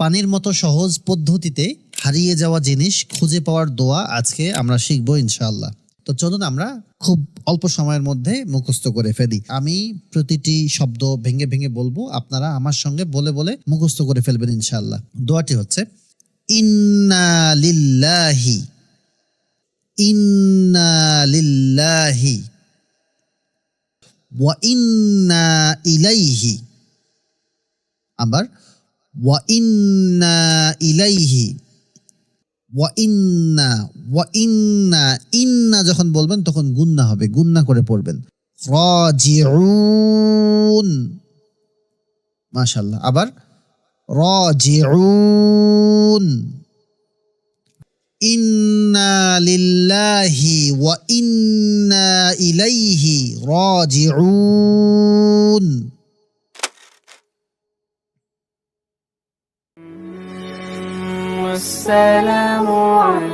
পানির মতো সহজ পদ্ধতিতে হারিয়ে যাওয়া জিনিস খুঁজে পাওয়ার দোয়া আজকে আমরা শিখব ইনশাআল্লাহ। তো চলুন আমরা খুব অল্প সময়ের মধ্যে মুখস্থ করে ফেলি। আমি প্রতিটি শব্দ ভেঙে ভেঙে বলব, আপনারা আমার সঙ্গে বলে বলে মুখস্থ করে ফেলবেন ইনশাআল্লাহ। দোয়াটি হচ্ছে, ইন্না লিল্লাহি ইন্না লিল্লাহি, ওয়া ইন্না ইলাইহি। আবার ওয়া ইন্না ইলাইহি ওয়া ইন্না ওয়া ইন্না যখন বলবেন তখন গুন্না হবে, গুন্না করে পড়বেন। রাজিউন। মাশাআল্লাহ। আবার রাজিউন। ইন্না লিল্লাহি ওয়া ইন্না ইলাইহি রাজিউন। والسلام على